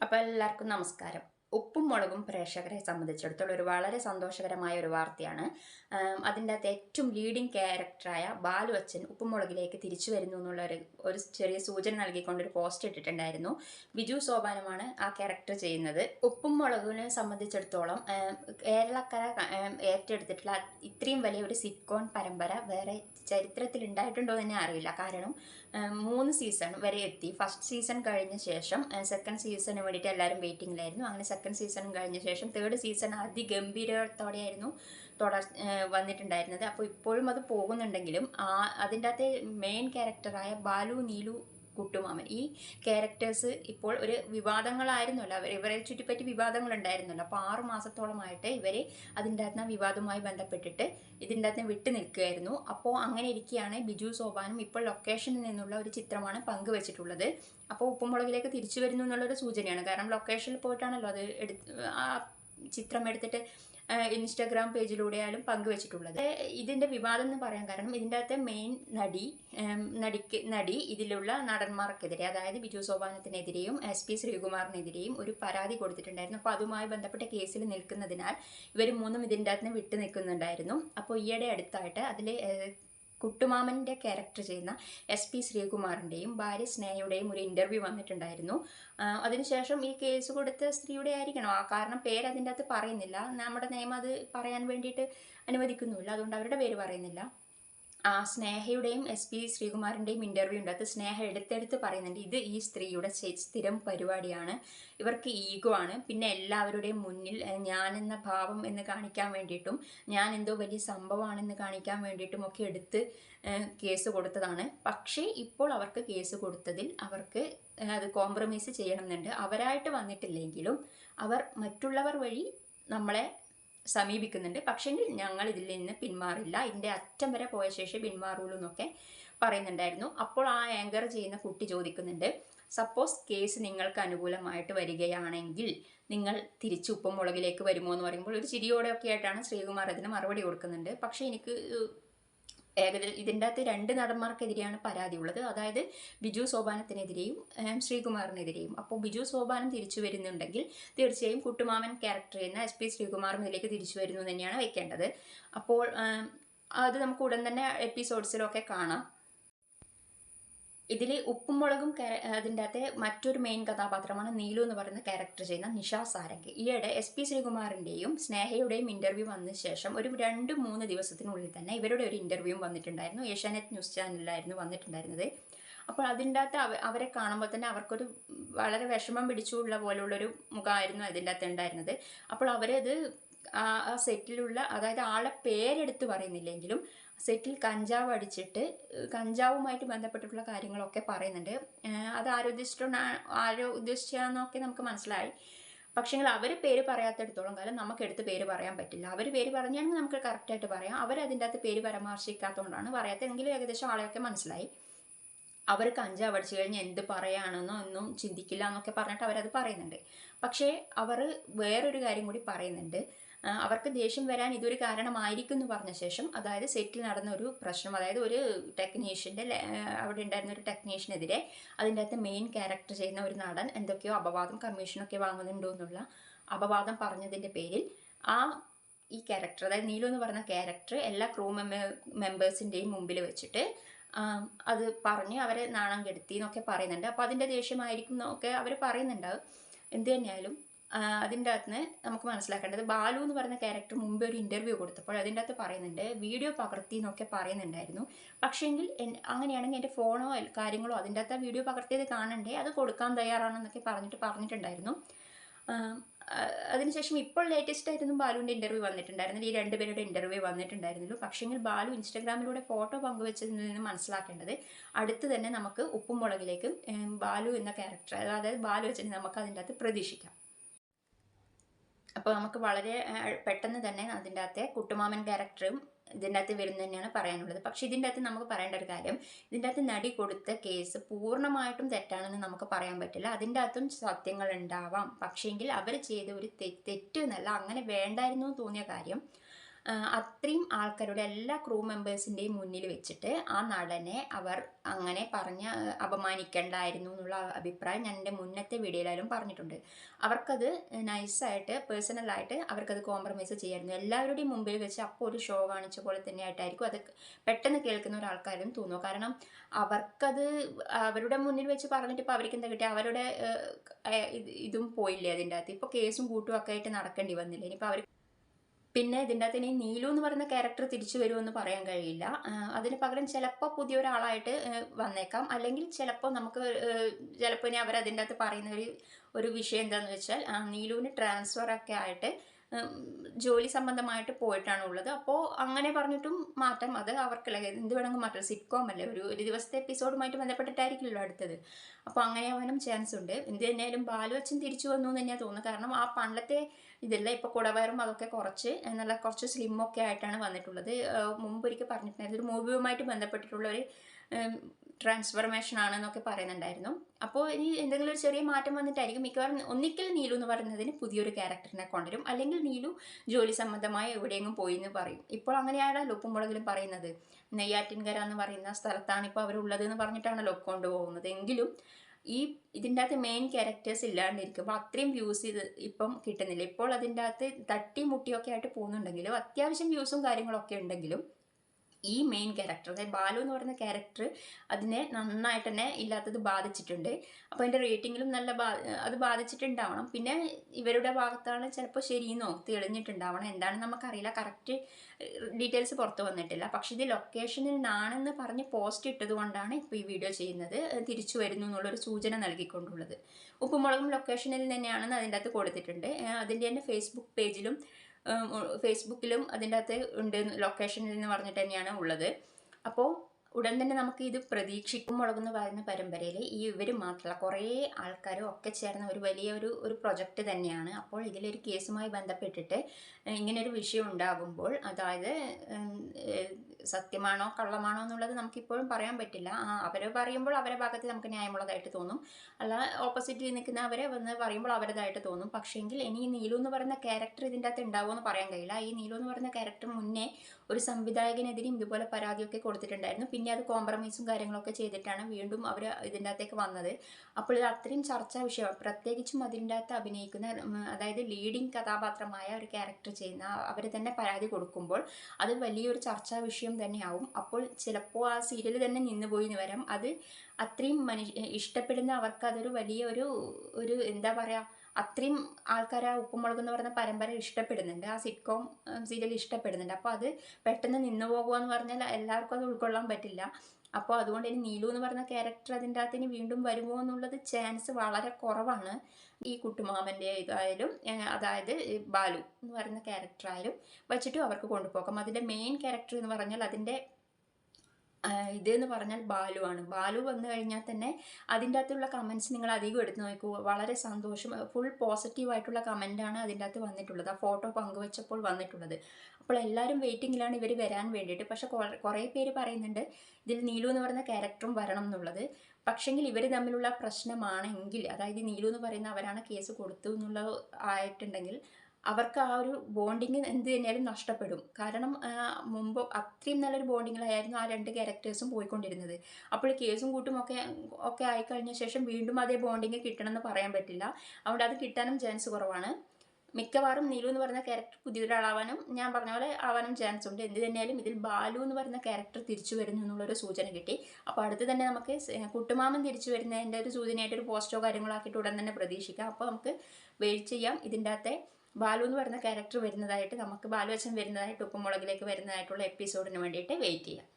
അപ്പോൾ എല്ലാവർക്കും നമസ്കാരം. ഉപ്പും മുളകും പ്രേക്ഷകരെ സംബന്ധിച്ചിടത്തോളം ഒരു വളരെ സന്തോഷകരമായ ഒരു വാർത്തയാണ്. അതിന്റെ അകത്ത് ഏറ്റവും ലീഡിങ് ക്യാരക്ടറായ ബാലു അച്ഛൻ ഉപ്പും മുളകിലേക്ക് തിരിച്ചു വരുന്നു എന്നുള്ള ഒരു ഒരു ചെറിയ സൂചന നൽകിക്കൊണ്ട് ഒരു പോസ്റ്റ് ഇട്ടിട്ടുണ്ടായിരുന്നു. ബിജു സോപാനമാണ് ആ ക്യാരക്ടർ ചെയ്യുന്നത്. ഉപ്പും മുളകിനെ സംബന്ധിച്ചിടത്തോളം കേരളക്കര ഏറ്റെടുത്തിട്ടുള്ള ഇത്രയും വലിയ ഒരു സിറ്റ്കോൺ പരമ്പര വേറെ ചരിത്രത്തിൽ ഉണ്ടായിട്ടുണ്ടോ എന്ന് അറിയില്ല. കാരണം മൂന്ന് സീസൺ വരെ എത്തി. ഫസ്റ്റ് സീസൺ കഴിഞ്ഞ ശേഷം സെക്കൻഡ് സീസണിന് വേണ്ടിയിട്ട് എല്ലാവരും വെയിറ്റിംഗിലായിരുന്നു അങ്ങനെ സെക്കൻഡ് സീസൺ കഴിഞ്ഞ ശേഷം തേർഡ് സീസൺ അതിഗംഭീരത്തോടെയായിരുന്നു തുടർ വന്നിട്ടുണ്ടായിരുന്നത്. അപ്പോൾ ഇപ്പോഴും അത് പോകുന്നുണ്ടെങ്കിലും ആ അതിന്റെ അകത്തെ മെയിൻ ക്യാരക്ടറായ ബാലു നീലു കുട്ടുമാമൻ. ഈ ക്യാരക്ടേഴ്സ് ഇപ്പോൾ ഒരു വിവാദങ്ങളായിരുന്നല്ലോ. അവർ ഇവരെ ചുറ്റിപ്പറ്റി വിവാദങ്ങളുണ്ടായിരുന്നല്ലോ. അപ്പോൾ ആറു മാസത്തോളമായിട്ട് ഇവരെ അതിന്റെ അകത്ത് വിവാദവുമായി ബന്ധപ്പെട്ടിട്ട് ഇതിന്റെ അകത്ത് വിട്ടു നിൽക്കുകയായിരുന്നു. അപ്പോൾ അങ്ങനെ ഇരിക്കുകയാണ് ബിജു സോബാനും ഇപ്പോൾ ലൊക്കേഷനിൽ നിന്നുള്ള ഒരു ചിത്രമാണ് പങ്കുവച്ചിട്ടുള്ളത്. അപ്പോൾ ഉപ്പുമുളകിലേക്ക് തിരിച്ചു വരുന്നു എന്നുള്ളൊരു സൂചനയാണ്. കാരണം ലൊക്കേഷനിൽ പോയിട്ടാണല്ലോ അത് എടുത്ത് ചിത്രം എടുത്തിട്ട് ഇൻസ്റ്റാഗ്രാം പേജിലൂടെയാലും പങ്കുവച്ചിട്ടുള്ളത്. ഇതിന്റെ വിവാദം എന്ന് പറയാൻ കാരണം ഇതിന്റെ അകത്തെ മെയിൻ നടി നടിക്ക് നടി ഇതിലുള്ള നടന്മാർക്കെതിരെ അതായത് ബിജു സോപാനത്തിനെതിരെയും എസ് പി ശ്രീകുമാറിനെതിരെയും ഒരു പരാതി കൊടുത്തിട്ടുണ്ടായിരുന്നു. അപ്പോൾ അതുമായി ബന്ധപ്പെട്ട കേസിൽ നിൽക്കുന്നതിനാൽ ഇവർ മൂന്നും ഇതിന്റെ അകത്ത് വിട്ടു നിൽക്കുന്നുണ്ടായിരുന്നു അപ്പോൾ ഈയിടെ അടുത്തായിട്ട് അതിൽ കുട്ടുമാമന്റെ ക്യാരക്ടർ ചെയ്യുന്ന എസ് പി ശ്രീകുമാറിന്റെയും ഭാര്യ സ്നേഹയുടെയും ഒരു ഇന്റർവ്യൂ വന്നിട്ടുണ്ടായിരുന്നു. അതിനുശേഷം ഈ കേസ് കൊടുത്ത സ്ത്രീയുടെ ആയിരിക്കണം. ആ കാരണം പേര് അതിന്റെ അകത്ത് പറയുന്നില്ല. നമ്മുടെ നിയമം അത് പറയാൻ വേണ്ടിയിട്ട് അനുവദിക്കുന്നുമില്ല. അതുകൊണ്ട് അവരുടെ പേര് പറയുന്നില്ല. സ്നേഹയുടെയും എസ് പി ശ്രീകുമാറിന്റെയും ഇന്റർവ്യൂ ഉണ്ട്. അത് സ്നേഹ എടുത്തെടുത്ത് പറയുന്നുണ്ട്. ഇത് ഈ സ്ത്രീയുടെ സ്ഥി- സ്ഥിരം പരിപാടിയാണ്. ഇവർക്ക് ഈഗോ ആണ്. പിന്നെ എല്ലാവരുടെയും മുന്നിൽ ഞാനെന്ന ഭാവം എന്ന് കാണിക്കാൻ വേണ്ടിയിട്ടും ഞാൻ എന്തോ വലിയ സംഭവമാണെന്ന് കാണിക്കാൻ വേണ്ടിയിട്ടും ഒക്കെ എടുത്ത് കേസ് കൊടുത്തതാണ്. പക്ഷേ ഇപ്പോൾ അവർക്ക് കേസ് കൊടുത്തതിൽ അവർക്ക് അത് കോംപ്രമൈസ് ചെയ്യണമെന്നുണ്ട് അവരായിട്ട് വന്നിട്ടില്ലെങ്കിലും അവർ മറ്റുള്ളവർ വഴി നമ്മളെ സമീപിക്കുന്നുണ്ട്. പക്ഷെങ്കിൽ ഞങ്ങൾ ഇതിൽ നിന്ന് പിന്മാറില്ല. ഇതിന്റെ അറ്റം വരെ പോയ ശേഷം പിന്മാറുള്ളൂ എന്നൊക്കെ പറയുന്നുണ്ടായിരുന്നു. അപ്പോൾ ആ ആങ്കർ ചെയ്യുന്ന കുട്ടി ചോദിക്കുന്നുണ്ട് സപ്പോസ് കേസ് നിങ്ങൾക്ക് അനുകൂലമായിട്ട് വരികയാണെങ്കിൽ നിങ്ങൾ തിരിച്ച് ഉപ്പുമുളകിലേക്ക് വരുമോ എന്ന് പറയുമ്പോൾ ഒരു ചിരിയോടെയൊക്കെ ആയിട്ടാണ് ശ്രീകുമാർ അതിന് മറുപടി കൊടുക്കുന്നുണ്ട്. പക്ഷേ എനിക്ക് ഏകദേശം ഇതിന്റെ അകത്ത് രണ്ട് നടന്മാർക്കെതിരെയാണ് പരാതി ഉള്ളത്. അതായത് ബിജു സോപാനത്തിനെതിരെയും ശ്രീകുമാറിനെതിരെയും. അപ്പോൾ ബിജു സോപാനം തിരിച്ചു വരുന്നുണ്ടെങ്കിൽ തീർച്ചയായും കുട്ടുമാമൻ ക്യാരക്ടർ ചെയ്യുന്ന എസ് പി ശ്രീകുമാറും ഇതിലേക്ക് തിരിച്ചു വരുന്നു തന്നെയാണ് വെക്കേണ്ടത്. അപ്പോൾ അത് നമുക്ക് ഉടൻ തന്നെ എപ്പിസോഡ്സിലൊക്കെ കാണാം. ഇതിൽ ഉപ്പും മുളകും അതിന്റെ അകത്തെ മറ്റൊരു മെയിൻ കഥാപാത്രമാണ് നീലു എന്ന് പറയുന്ന ക്യാരക്ടർ ചെയ്യുന്ന നിഷ സാരംഗ്. ഈയിടെ എസ് പി ശ്രീകുമാറിന്റെയും സ്നേഹയുടെയും ഇന്റർവ്യൂ വന്ന ശേഷം ഒരു രണ്ട് മൂന്ന് ദിവസത്തിനുള്ളിൽ തന്നെ ഇവരുടെ ഒരു ഇന്റർവ്യൂ വന്നിട്ടുണ്ടായിരുന്നു. ഏഷ്യാനെറ്റ് ന്യൂസ് ചാനലിലായിരുന്നു വന്നിട്ടുണ്ടായിരുന്നത്. അപ്പോൾ അതിന്റെ അകത്ത് അവ അവരെ കാണുമ്പോൾ തന്നെ അവർക്കൊരു വളരെ വിഷമം പിടിച്ചുള്ള പോലുള്ളൊരു മുഖമായിരുന്നു അതിന്റെ അകത്ത് ഉണ്ടായിരുന്നത്. അപ്പോൾ അവരത് ആ സെറ്റിലുള്ള അതായത് ആളെ പേരെടുത്ത് പറയുന്നില്ലെങ്കിലും സെറ്റിൽ കഞ്ചാവ് അടിച്ചിട്ട് കഞ്ചാവുമായിട്ട് ബന്ധപ്പെട്ടിട്ടുള്ള കാര്യങ്ങളൊക്കെ പറയുന്നുണ്ട്. അത് ആരോ ഉദ്ദേശിച്ചിട്ടുണ്ടോ ആരോ ഉദ്ദേശിച്ചാന്നൊക്കെ നമുക്ക് മനസ്സിലായി. പക്ഷേങ്കിൽ അവർ പേര് പറയാത്തടത്തോളം കാലം നമുക്ക് എടുത്ത് പേര് പറയാൻ പറ്റില്ല. അവർ പേര് പറഞ്ഞാണെങ്കിൽ നമുക്ക് കറക്റ്റായിട്ട് പറയാം. അവർ അതിന്റെ അകത്ത് പേര് പരാമർശിക്കാത്തതുകൊണ്ടാണ് പറയാത്തതെങ്കിലും ഏകദേശം ആളെയൊക്കെ മനസ്സിലായി. അവർ കഞ്ചാവ് അടിച്ചു കഴിഞ്ഞാൽ എന്ത് പറയാണെന്നോ ഒന്നും ചിന്തിക്കില്ല എന്നൊക്കെ പറഞ്ഞിട്ട് അവരത് പറയുന്നുണ്ട്. പക്ഷേ അവർ വേറൊരു കാര്യം കൂടി പറയുന്നുണ്ട്. അവർക്ക് ദേഷ്യം വരാൻ ഇതൊരു കാരണമായിരിക്കും എന്ന് പറഞ്ഞ ശേഷം അതായത് സെറ്റിൽ നടന്ന ഒരു പ്രശ്നം അതായത് ഒരു ടെക്നീഷ്യന്റെ അവിടെ ഉണ്ടായിരുന്ന ഒരു ടെക്നീഷ്യനെതിരെ അതിന്റെ അകത്ത് മെയിൻ ക്യാരക്ടർ ചെയ്യുന്ന ഒരു നടൻ എന്തൊക്കെയോ അപവാദം കമ്മീഷനൊക്കെ വാങ്ങുന്നുണ്ടോ എന്നുള്ള അപവാദം പറഞ്ഞതിന്റെ പേരിൽ ആ ഈ ക്യാരക്ടർ അതായത് നീലു എന്ന് പറഞ്ഞ ക്യാരക്ടർ എല്ലാ ക്രൂ മെമ്പേഴ്സിന്റെയും മുമ്പിൽ വെച്ചിട്ട് അത് പറഞ്ഞ് അവരെ നാണം കെടുത്തി എന്നൊക്കെ പറയുന്നുണ്ട്. അപ്പോൾ അതിന്റെ ദേഷ്യമായിരിക്കും എന്നൊക്കെ അവർ പറയുന്നുണ്ടാവും. എന്ത് തന്നെയായാലും അതിന്റെ അകത്ത് നമുക്ക് മനസ്സിലാക്കേണ്ടത് ബാലു എന്ന് പറയുന്ന ക്യാരക്ടർ മുമ്പ് ഒരു ഇന്റർവ്യൂ കൊടുത്തപ്പോൾ അതിന്റെ അകത്ത് പറയുന്നുണ്ട് വീഡിയോ പകർത്തി എന്നൊക്കെ പറയുന്നുണ്ടായിരുന്നു. പക്ഷേങ്കിൽ അങ്ങനെയാണെങ്കിൽ എന്റെ ഫോണോ കാര്യങ്ങളോ അതിന്റെ അകത്ത് വീഡിയോ പകർത്തിയത് കാണണ്ടേ? അത് കൊടുക്കാൻ തയ്യാറാണെന്നൊക്കെ പറഞ്ഞിട്ട് പറഞ്ഞിട്ടുണ്ടായിരുന്നു. അതിനുശേഷം ഇപ്പോൾ ലേറ്റസ്റ്റ് ആയിരുന്നു ബാലുവിന്റെ ഇന്റർവ്യൂ വന്നിട്ടുണ്ടായിരുന്നില്ല. ഈ രണ്ടുപേരുടെ ഇന്റർവ്യൂ വന്നിട്ടുണ്ടായിരുന്നുള്ളൂ. പക്ഷേങ്കിൽ ബാലു ഇൻസ്റ്റാഗ്രാമിലൂടെ ഫോട്ടോ പങ്കുവെച്ചതിൽ നിന്ന് മനസ്സിലാക്കേണ്ടത് അടുത്ത് തന്നെ നമുക്ക് ഉപ്പും മുളകിലേക്കും ബാലു എന്ന ക്യാരക്ടർ അതായത് ബാലു വെച്ചിട്ട് നമുക്ക് അതിന്റെ അകത്ത് പ്രതീക്ഷിക്കാം. അപ്പോൾ നമുക്ക് വളരെ പെട്ടെന്ന് തന്നെ അതിന്റെ അകത്തെ കുട്ടുമാമൻ ക്യാരക്ടറും ഇതിന്റെ അകത്ത് വരുന്നത് തന്നെയാണ് പറയാനുള്ളത്. പക്ഷെ ഇതിന്റെ അകത്ത് നമുക്ക് പറയേണ്ട ഒരു കാര്യം ഇതിന്റെ അകത്ത് നടി കൊടുത്ത കേസ് പൂർണമായിട്ടും തെറ്റാണെന്ന് നമുക്ക് പറയാൻ പറ്റില്ല. അതിന്റെ അകത്തും സത്യങ്ങൾ ഉണ്ടാവാം. പക്ഷേങ്കിൽ അവർ ചെയ്ത ഒരു തെറ്റ് തെറ്റ് എന്നല്ല അങ്ങനെ വേണ്ടായിരുന്നു തോന്നിയ കാര്യം അത്രയും ആൾക്കാരുടെ എല്ലാ ക്രൂ മെമ്പേഴ്സിന്റെയും മുന്നിൽ വെച്ചിട്ട് ആ നടനെ അവർ അങ്ങനെ പറഞ്ഞ് അപമാനിക്കേണ്ടായിരുന്നു എന്നുള്ള അഭിപ്രായം ഞാൻ എന്റെ മുന്നത്തെ വീഡിയോയിലായാലും പറഞ്ഞിട്ടുണ്ട്. അവർക്കത് നൈസായിട്ട് പേഴ്സണലായിട്ട് അവർക്കത് കോംപ്രമൈസ് ചെയ്യായിരുന്നു. എല്ലാവരുടെയും മുമ്പിൽ വെച്ച് അപ്പോൾ ഒരു ഷോ കാണിച്ച പോലെ തന്നെ ആയിട്ടായിരിക്കും അത് പെട്ടെന്ന് കേൾക്കുന്ന ഒരാൾക്കാരും തോന്നുന്നു. കാരണം അവർക്കത് അവരുടെ മുന്നിൽ വെച്ച് പറഞ്ഞിട്ട് ഇപ്പോൾ അവർക്ക് എന്താ കിട്ടിയ? അവരുടെ ഇതും പോയില്ലേ അതിന്റെ അകത്ത്? ഇപ്പോൾ കേസും കൂട്ടും ഒക്കെ ആയിട്ട് നടക്കേണ്ടി വന്നില്ല? ഇനിയിപ്പോൾ അവർ പിന്നെ ഇതിന്റെ അകത്ത് ഇനി നീലു എന്ന് പറയുന്ന ക്യാരക്ടർ തിരിച്ചു വരുമെന്ന് പറയാൻ കഴിയില്ല. അതിന് പകരം ചിലപ്പോൾ പുതിയൊരാളായിട്ട് വന്നേക്കാം. അല്ലെങ്കിൽ ചിലപ്പോൾ നമുക്ക് ചിലപ്പോൾ ഇനി അവർ അതിന്റെ അകത്ത് പറയുന്ന ഒരു ഒരു വിഷയം എന്താണെന്ന് വെച്ചാൽ നീലുവിന് ട്രാൻസ്ഫർ ഒക്കെ ആയിട്ട് ജോലി സംബന്ധമായിട്ട് പോയിട്ടാണ് ഉള്ളത് അപ്പോൾ അങ്ങനെ പറഞ്ഞിട്ടും മാറ്റം അത് അവർക്കല്ല എന്ത് വേണമെങ്കിൽ മാറ്റം. സിറ്റ്കോം അല്ലേ ഒരു ഒരു ദിവസത്തെ എപ്പിസോഡുമായിട്ട് ബന്ധപ്പെട്ടിട്ടായിരിക്കില്ലല്ലോ അടുത്തത്. അപ്പോൾ അങ്ങനെ ആവാനും ചാൻസ് ഉണ്ട്. എന്ത് തന്നെയായാലും ബാലുവച്ചൻ തിരിച്ചു വന്നു എന്ന് തന്നെയാണ് തോന്നുന്നത്. കാരണം ആ പണ്ടത്തെ ഇതല്ല ഇപ്പോൾ കുടവയറും അതൊക്കെ കുറച്ച് നല്ല കുറച്ച് സ്ലിമ്മൊക്കെ ആയിട്ടാണ് വന്നിട്ടുള്ളത്. മുമ്പ് ഒരിക്കൽ പറഞ്ഞിട്ടുണ്ടായിരുന്നു. ഒരു മൂവിയുമായിട്ട് ബന്ധപ്പെട്ടിട്ടുള്ള ഒരു ട്രാൻസ്ഫർമേഷൻ ആണെന്നൊക്കെ പറയുന്നുണ്ടായിരുന്നു. അപ്പോൾ ഇനി എന്തെങ്കിലും ഒരു ചെറിയ മാറ്റം വന്നിട്ടായിരിക്കും മിക്കവാറും ഒന്നിക്കൽ നീലു എന്ന് പറയുന്നതിന് പുതിയൊരു ക്യാരക്ടറിനെ കൊണ്ടുവരും. അല്ലെങ്കിൽ നീലു ജോലി സംബന്ധമായി എവിടെയെങ്കിലും പോയി എന്ന് പറയും. ഇപ്പോൾ അങ്ങനെയാണല്ലോ ഉപ്പുമുളകിലും പറയുന്നത്? നെയ്യാറ്റിൻകര എന്ന് പറയുന്ന സ്ഥലത്താണ് ഇപ്പോൾ അവരുള്ളത് എന്ന് പറഞ്ഞിട്ടാണല്ലോ കൊണ്ടുപോകുന്നത്. എങ്കിലും ഈ ഇതിന്റെ അകത്ത് മെയിൻ ക്യാരക്ടേഴ്സ് ഇല്ലാണ്ടിരിക്കുമ്പോൾ അത്രയും വ്യൂസ് ഇത് ഇപ്പം കിട്ടുന്നില്ല. ഇപ്പോൾ അതിന്റെ അകത്ത് തട്ടി മുട്ടിയൊക്കെ ആയിട്ട് പോകുന്നുണ്ടെങ്കിലും അത്യാവശ്യം വ്യൂസും കാര്യങ്ങളൊക്കെ ഉണ്ടെങ്കിലും ഈ മെയിൻ ക്യാരക്ടർ അതായത് ബാലു എന്ന് പറയുന്ന ക്യാരക്ടർ അതിനെ നന്നായിട്ട് തന്നെ ഇല്ലാത്തത് ബാധിച്ചിട്ടുണ്ട്. അപ്പോൾ അതിന്റെ റേറ്റിങ്ങിലും നല്ല ബാ അത് ബാധിച്ചിട്ടുണ്ടാവണം. പിന്നെ ഇവരുടെ ഭാഗത്താണ് ചിലപ്പോൾ ശരിയെന്നോ തെളിഞ്ഞിട്ടുണ്ടാവണം. എന്താണെന്ന് നമുക്കറിയില്ല. കറക്റ്റ് ഡീറ്റെയിൽസ് പുറത്ത് വന്നിട്ടില്ല. പക്ഷെ ഇത് ലൊക്കേഷനിൽ നിന്നാണെന്ന് പറഞ്ഞ് പോസ്റ്റ് ഇട്ടത് കൊണ്ടാണ് ഇപ്പോൾ ഈ വീഡിയോ ചെയ്യുന്നത്. തിരിച്ചു വരുന്നു എന്നുള്ളൊരു സൂചന നൽകിക്കൊണ്ടുള്ളത്. ഉപ്പുമുളകും ലൊക്കേഷനിൽ തന്നെയാണെന്ന് അതിന്റെ അകത്ത് കൊടുത്തിട്ടുണ്ട്. അതിന്റെ തന്നെ ഫേസ്ബുക്ക് പേജിലും ഫേസ്ബുക്കിലും അതിന്റെ അകത്ത് ഉണ്ട് ലൊക്കേഷനിൽ എന്ന് പറഞ്ഞിട്ട് തന്നെയാണ് ഉള്ളത്. അപ്പോൾ ഉടൻ തന്നെ നമുക്ക് ഇത് പ്രതീക്ഷിക്കും മുളകെന്ന് പറയുന്ന പരമ്പരയിൽ ഈ ഇവർ മാത്രമല്ല കുറേ ആൾക്കാരും ഒക്കെ ചേർന്ന ഒരു വലിയ ഒരു ഒരു പ്രൊജക്റ്റ് തന്നെയാണ്. അപ്പോൾ ഇതിലൊരു കേസുമായി ബന്ധപ്പെട്ടിട്ട് ഇങ്ങനൊരു വിഷയം ഉണ്ടാകുമ്പോൾ അതായത് സത്യമാണോ കള്ളമാണോ എന്നുള്ളത് നമുക്ക് ഇപ്പോഴും പറയാൻ പറ്റില്ല. അവർ പറയുമ്പോൾ അവരെ ഭാഗത്ത് നമുക്ക് ന്യായമുള്ളതായിട്ട് തോന്നും. അല്ല ഓപ്പോസിറ്റിൽ നിൽക്കുന്ന അവരെ വന്ന് പറയുമ്പോൾ അവരതായിട്ട് തോന്നും. പക്ഷേങ്കിൽ ഇനി നീലു എന്ന് പറയുന്ന ക്യാരക്ടർ ഇതിന്റെ അകത്ത് ഉണ്ടാവുമെന്ന് പറയാൻ കഴിയില്ല. ഈ നീലു എന്ന് പറയുന്ന ക്യാരക്ടർ മുന്നേ ഒരു സംവിധായകനെതിരെയും ഇതുപോലെ പരാതിയൊക്കെ കൊടുത്തിട്ടുണ്ടായിരുന്നു. പിന്നെ അത് കോംപ്രമൈസും കാര്യങ്ങളൊക്കെ ചെയ്തിട്ടാണ് വീണ്ടും അവർ ഇതിന്റെ അകത്തേക്ക് വന്നത്. അപ്പോൾ ഇത് അത്രയും ചർച്ചാ വിഷയം പ്രത്യേകിച്ചും അതിന്റെ അകത്ത് അഭിനയിക്കുന്ന അതായത് ലീഡിങ് കഥാപാത്രമായ ഒരു ക്യാരക്ടർ ചെയ്യുന്ന അവർ തന്നെ പരാതി കൊടുക്കുമ്പോൾ അത് വലിയൊരു ചർച്ചാ വിഷയം തന്നെയാവും. അപ്പോൾ ചിലപ്പോൾ ആ സീരിയൽ തന്നെ നിന്നുപോയി എന്ന് വരാം. അത് അത്രയും മനുഷ്യ ഇഷ്ടപ്പെടുന്ന അവർക്ക് അതൊരു വലിയ ഒരു ഒരു എന്താ പറയുക അത്രയും ആൾക്കാർ ആ ഉപ്പുമുളക് എന്ന് പറയുന്ന പരമ്പര ഇഷ്ടപ്പെടുന്നുണ്ട്. ആ സിറ്റ്കോം സീരിയൽ ഇഷ്ടപ്പെടുന്നുണ്ട്. അപ്പോൾ അത് പെട്ടെന്ന് നിന്നു പോകുക എന്ന് പറഞ്ഞാൽ എല്ലാവർക്കും അത് ഉൾക്കൊള്ളാൻ പറ്റില്ല. അപ്പോൾ അതുകൊണ്ട് ഇനി നീലു എന്ന് പറഞ്ഞ ക്യാരക്ടർ അതിന്റെ അകത്ത് ഇനി വീണ്ടും വരുമോ എന്നുള്ളത് ചാൻസ് വളരെ കുറവാണ്. ഈ കുട്ടുമാമന്റെ ഇതായാലും അതായത് ബാലു എന്ന് പറയുന്ന ക്യാരക്ടറായാലും വെച്ചിട്ടും അവർക്ക് കൊണ്ടുപോകാം. അതിന്റെ മെയിൻ ക്യാരക്ടർ എന്ന് പറഞ്ഞാൽ അതിന്റെ ആഹ് ഇത് എന്ന് പറഞ്ഞാൽ ബാലു ആണ്. ബാലു വന്നു കഴിഞ്ഞാൽ തന്നെ അതിന്റെ അകത്തുള്ള കമന്റ്സ് നിങ്ങൾ അധികം എടുത്തു നോക്കൂ. വളരെ സന്തോഷം. ഫുൾ പോസിറ്റീവായിട്ടുള്ള കമന്റാണ് അതിന്റെ അകത്ത് വന്നിട്ടുള്ളത്. ആ ഫോട്ടോ പങ്കുവച്ചപ്പോൾ വന്നിട്ടുള്ളത്. അപ്പോൾ എല്ലാവരും വെയിറ്റിങ്ങിലാണ് ഇവർ വരാൻ വേണ്ടിയിട്ട്. പക്ഷെ കുറേ പേര് പറയുന്നുണ്ട് ഇതിൽ നീലു എന്ന് പറയുന്ന ക്യാരക്ടറും വരണം എന്നുള്ളത്. പക്ഷെങ്കിൽ ഇവർ തമ്മിലുള്ള പ്രശ്നമാണെങ്കിൽ അതായത് നീലു എന്ന് പറയുന്ന അവരാണ് കേസ് കൊടുത്തു എന്നുള്ള ആയിട്ടുണ്ടെങ്കിൽ അവർക്ക് ആ ഒരു ബോണ്ടിങ് എന്ത് തന്നെയാലും നഷ്ടപ്പെടും. കാരണം മുമ്പ് അത്രയും നല്ലൊരു ബോണ്ടിങ്ങിലായിരുന്നു ആ രണ്ട് ക്യാരക്ടേഴ്സും പോയിക്കൊണ്ടിരുന്നത്. അപ്പോൾ കേസും കൂട്ടും ഒക്കെ ഒക്കെ ആയിക്കഴിഞ്ഞ ശേഷം വീണ്ടും അതേ ബോണ്ടിങ് കിട്ടണമെന്ന് പറയാൻ പറ്റില്ല. അതുകൊണ്ട് അത് കിട്ടാനും ചാൻസ് കുറവാണ്. മിക്കവാറും നീലു എന്ന് പറയുന്ന ക്യാരക്ടർ പുതിയൊരാളാവാനും ഞാൻ പറഞ്ഞ പോലെ ആവാനും ചാൻസ് ഉണ്ട്. എന്ത് തന്നെയാലും ഇതിൽ ബാലു എന്ന് പറയുന്ന ക്യാരക്ടർ തിരിച്ചു വരുന്നു എന്നുള്ളൊരു സൂചന കിട്ടി. അപ്പോൾ അടുത്ത് തന്നെ നമുക്ക് കുട്ടുമാമൻ തിരിച്ചു വരുന്നതിന്റെ ഒരു സൂചനയായിട്ട് ഒരു പോസ്റ്റോ കാര്യങ്ങളോ ആക്കിയിട്ട് ഉടൻ തന്നെ പ്രതീക്ഷിക്കാം. അപ്പോൾ നമുക്ക് വെയിറ്റ് ചെയ്യാം. ഇതിന്റെ അകത്തെ ബാലു എന്ന് പറയുന്ന ക്യാരക്ടർ വരുന്നതായിട്ട് നമുക്ക് ബാലു അച്ഛൻ വരുന്നതായിട്ട് ഉപ്പുമുളകിലേക്ക് വരുന്നതായിട്ടുള്ള എപ്പിസോഡിന് വേണ്ടിയിട്ട് വെയിറ്റ് ചെയ്യാം.